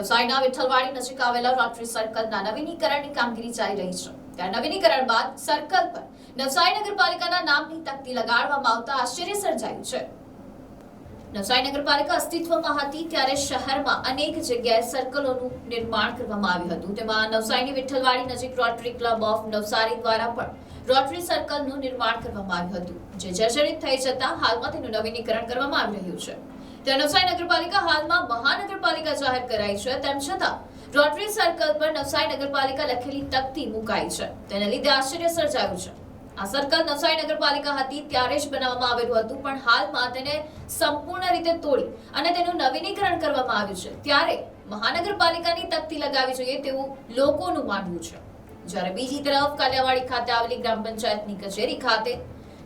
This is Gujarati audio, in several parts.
નવસારીના વિઠ્ઠલવાડી નજીક આવેલા રોટરી સર્કલના નવીનીકરણની કામગીરી ચાલી રહી છે. ત્યાં નવીનીકરણ બાદ સર્કલ પર નવસારી નગરપાલિકાના નામની તકતી લગાડવામાં આવતા આશ્ચર્ય સર્જાયું છે. નવસારી નગરપાલિકા અસ્તિત્વમાં હતી ત્યારે શહેરમાં અનેક જગ્યાએ સર્કલોનું નિર્માણ કરવામાં આવ્યું હતું. તેમાં નવસારીની વિઠ્ઠલવાડી નજીક રોટરી ક્લબ ઓફ નવસારી દ્વારા પણ રોટરી સર્કલનું નિર્માણ કરવામાં આવ્યું હતું. જે જર્જરિત થઈ જતા હાલમાં તેનું નવીનીકરણ કરવામાં આવી રહ્યું છે. નવસારી નગરપાલિકા હાલમાં મહાનગરપાલિકા જાહેર કરાઈ છે. તેમ છતાં, રોટરી સર્કલ પર નવસારી નગરપાલિકા લખેલી તકતી મુકાઈ છે. તેને લીધે આશ્ચર્ય સર્જાયું છે. આ સર્કલ નવસારી નગરપાલિકા હતી ત્યારે જ બનાવવામાં આવેલું હતું, પણ હાલમાં તેને સંપૂર્ણ રીતે તોડી અને તેનું નવીનીકરણ કરવામાં આવ્યું છે. ત્યારે મહાનગરપાલિકાની તકતી લગાવવી જોઈએ તેવું લોકોનું માનવું છે. જ્યારે બીજી તરફ કાલિયાવાડી ખાતે આવેલી ગ્રામ પંચાયતની કચેરી ખાતે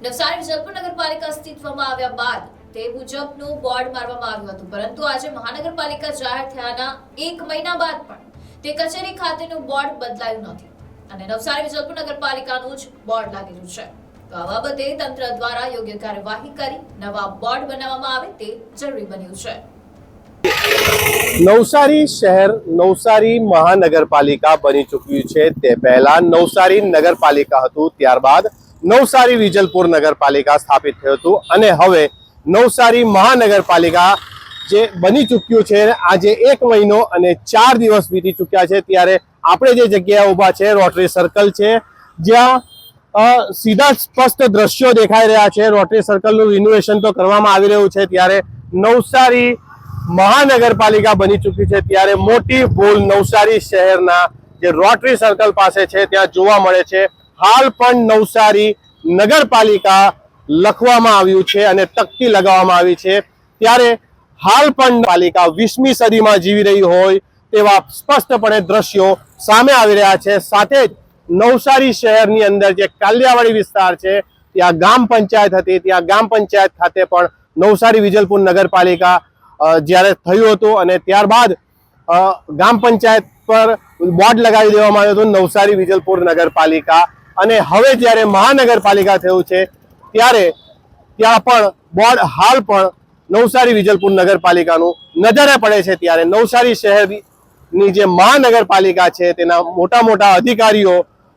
નવસારી વિજલપુર નગરપાલિકા અસ્તિત્વમાં આવ્યા બાદ તે મુજબનું બોર્ડ મારવામાં આવ્યું હતું. પરંતુ આજે મહાનગરપાલિકા જાહેર થયાના એક મહિના બાદ પણ તે કચેરી ખાતેનું બોર્ડ બદલાયું નથી. અને નવસારી વિજલપુર નગરપાલિકાનું જ બોર્ડ લાગેલું છે. તો આ બાબતે તંત્ર દ્વારા યોગ્ય કાર્યવાહી કરી નવા બોર્ડ બનાવવામાં આવે તે જરૂરી બન્યું છે. નવસારી શહેર નવસારી મહાનગરપાલિકા બની ચૂક્યું છે. તે પહેલા નવસારી નગરપાલિકા હતું, ત્યારબાદ નવસારી વિજલપુર નગરપાલિકા સ્થાપિત થયું હતું અને હવે નવસારી મહાનગરપાલિકા જે બની ચૂક્યું છે આજે એક મહિનો અને ચાર દિવસ વીતી ચૂક્યા છે ત્યારે આપણે જે જગ્યાએ ઊભા છે, રોટરી સર્કલ છે, જ્યાં સીધા સ્પષ્ટ દ્રશ્યો દેખાઈ રહ્યા છે. રોટરી સર્કલનું રિનોવેશન તો કરવામાં આવી રહ્યું છે ત્યારે નવસારી મહાનગરપાલિકા બની ચૂકી છે ત્યારે મોટી ભૂલ નવસારી શહેરના જે રોટરી સર્કલ પાસે છે, ત્યાં જોવા મળે છે. હાલ પણ નવસારી નગરપાલિકા લખવામાં આવ્યું છે અને તકતી લગાવવામાં આવી છે. ત્યારે હાલ પણ પાલિકા વીસમી સદીમાં જીવી રહી હોય તેવા સ્પષ્ટપણે દ્રશ્યો સામે આવી રહ્યા છે. સાથે જ નવસારી શહેરની અંદર જે કાલિયાવાડી વિસ્તાર છે, ત્યાં ગામ પંચાયત હતી. ત્યાં ગામ પંચાયત ખાતે પણ નવસારી વિજલપુર નગરપાલિકા જ્યારે થયું હતું અને ત્યારબાદ ગામ પંચાયત પર બોર્ડ લગાવી દેવામાં આવ્યું હતું નવસારી વિજલપુર નગરપાલિકા. અને હવે જ્યારે મહાનગરપાલિકા થયું છે ત્યારે ત્યાં પણ બોર્ડ હાલ પણ નવસારી વિજલપુર નગરપાલિકાનું નજરે પડે છે ત્યારે નવસારી શહેરની જે મહાનગરપાલિકા છે તેના મોટા મોટા અધિકારીઓ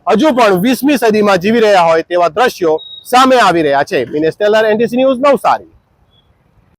હજુ પણ વીસમી સદીમાં જીવી રહ્યા હોય તેવા દ્રશ્યો સામે આવી રહ્યા છે. મિનેસ્ટેલર ટેલર, એનટીસી ન્યૂઝ નવસારી.